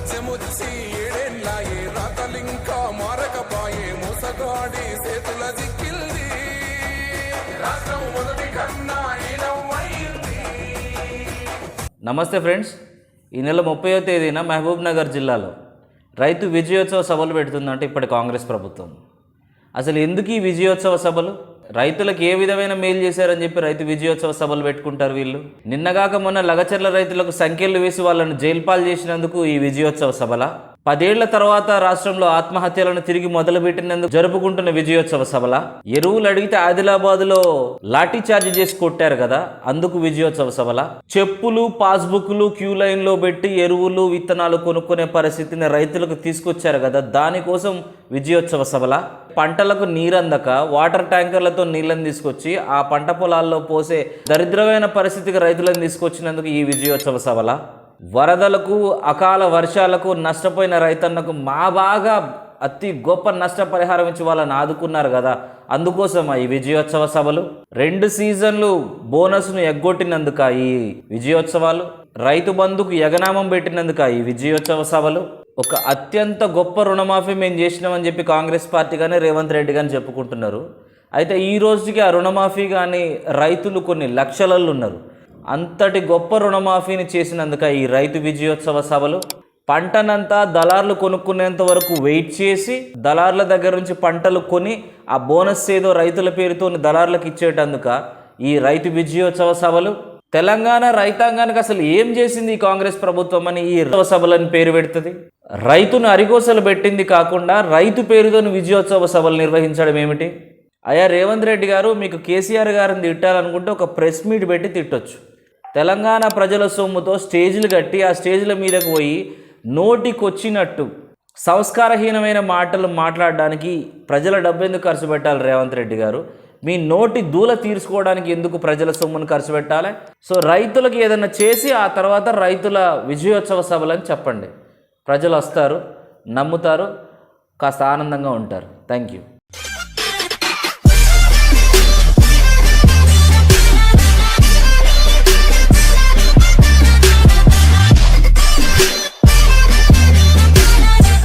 రాజ్యముచ్చి ఏడేళ్ళాయే రాతలింకా మారకపాయే మోసగాడి చేతుల దిక్కిల్ది రాష్ట్రం మొదటి కన్నా నమస్తే ఫ్రెండ్స్ ఈ నెల ముప్పయో తేదీన మహబూబ్ నగర్ జిల్లాలో రైతు విజయోత్సవ సభలు పెడుతుందంటే ఇప్పటి కాంగ్రెస్ ప్రభుత్వం. అసలు ఎందుకు ఈ విజయోత్సవ సభలు? రైతులకు ఏ విధమైన మేలు చేశారని చెప్పి రైతు విజయోత్సవ సభలు పెట్టుకుంటారు వీళ్ళు. నిన్నగాక మొన్న లగచర్ల రైతులకు సంఖ్యలు వేసి వాళ్ళను జైలుపాలు చేసినందుకు ఈ విజయోత్సవ సభల. పదేళ్ళ తర్వాత రాష్ట్రంలో ఆత్మహత్యలను తిరిగి మొదలుపెట్టినందుకు జరుపుకుంటున్న విజయోత్సవ సభల. ఎరువులు అడిగితే ఆదిలాబాద్లో లాఠీ చార్జ్ చేసి కొట్టారు కదా అందుకు విజయోత్సవ సభల. చెప్పులు పాస్బుక్లు క్యూ లైన్లో పెట్టి ఎరువులు విత్తనాలు కొనుక్కునే పరిస్థితిని రైతులకు తీసుకొచ్చారు కదా దానికోసం విజయోత్సవ సభల. పంటలకు నీరందక వాటర్ ట్యాంకర్లతో నీళ్ళని తీసుకొచ్చి ఆ పంట పొలాల్లో పోసే దరిద్రమైన పరిస్థితికి రైతులను తీసుకొచ్చినందుకు ఈ విజయోత్సవ సభల. వరదలకు అకాల వర్షాలకు నష్టపోయిన రైతన్నకు మా బాగా అతి గొప్ప నష్టపరిహారం ఇచ్చి వాళ్ళని ఆదుకున్నారు కదా. అందుకోసం ఈ విజయోత్సవ సభలు? రెండు సీజన్లు బోనస్ను ఎగ్గొట్టినందుక ఈ విజయోత్సవాలు? రైతు బంధుకు యగనామం పెట్టినందుక ఈ విజయోత్సవ సభలు? ఒక అత్యంత గొప్ప రుణమాఫీ మేము చేసినామని చెప్పి కాంగ్రెస్ పార్టీ కానీ రేవంత్ రెడ్డి కానీ చెప్పుకుంటున్నారు. అయితే ఈ రోజుకి ఆ రుణమాఫీ కానీ రైతులు కొన్ని లక్షలలో ఉన్నారు. అంతటి గొప్ప రుణమాఫీని చేసినందుక ఈ రైతు విజయోత్సవ సభలు. పంటనంతా దళార్లు కొనుక్కునేంత వరకు వెయిట్ చేసి దళార్ల దగ్గర నుంచి పంటలు కొని ఆ బోనస్ ఏదో రైతుల పేరుతో దళార్లకు ఇచ్చేటందుక ఈ రైతు విజయోత్సవ సభలు తెలంగాణ రైతాంగానికి అసలు ఏం చేసింది ఈ కాంగ్రెస్ ప్రభుత్వం అని ఈ సభలను పేరు పెడుతుంది? రైతును అరికోసలు పెట్టింది కాకుండా రైతు పేరుతోని విజయోత్సవ సభలు నిర్వహించడం ఏమిటి? అయ్యా రేవంత్ రెడ్డి గారు మీకు కేసీఆర్ గారిని తిట్టాలనుకుంటే ఒక ప్రెస్ మీట్ పెట్టి తిట్టొచ్చు. తెలంగాణ ప్రజల సొమ్ముతో స్టేజ్లు కట్టి ఆ స్టేజ్ల మీదకు పోయి నోటికొచ్చినట్టు సంస్కారహీనమైన మాటలు మాట్లాడడానికి ప్రజల డబ్బు ఎందుకు ఖర్చు పెట్టాలి రేవంత్ రెడ్డి గారు? మీ నోటి దూల తీర్చుకోవడానికి ఎందుకు ప్రజల సొమ్మును ఖర్చు పెట్టాలి? సో రైతులకు ఏదైనా చేసి ఆ తర్వాత రైతుల విజయోత్సవ సభలని చెప్పండి. ప్రజలు వస్తారు నమ్ముతారు కాస్త ఆనందంగా ఉంటారు. Thank you